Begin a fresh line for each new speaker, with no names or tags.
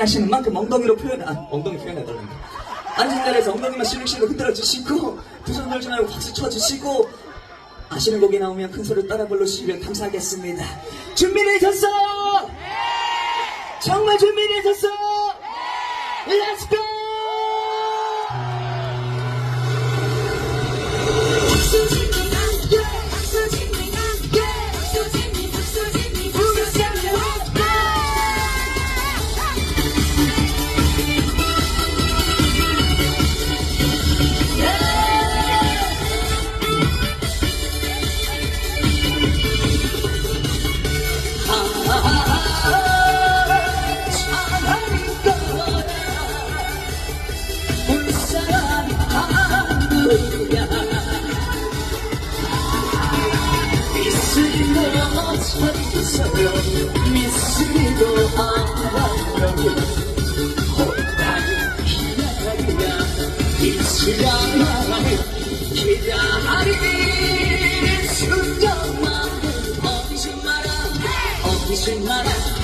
하시는 만큼 엉덩이로 표현, 아, 엉덩이 표현해달라는 거. 앉은 자리에서 엉덩이만 실룩실룩 흔들어 주시고, 두 손 들지 말고 박수 쳐 주시고, 아시는 곡이 나오면 큰 소리로 따라 불러주시면 감사하겠습니다. 준비되셨어? 정말 준비되셨어? 사랑 찾으세요 미스리도 안방이 호랑이 기다리냐 빛이라 말하니 기다리니 순간만 멈추지 마라 멈추지 마라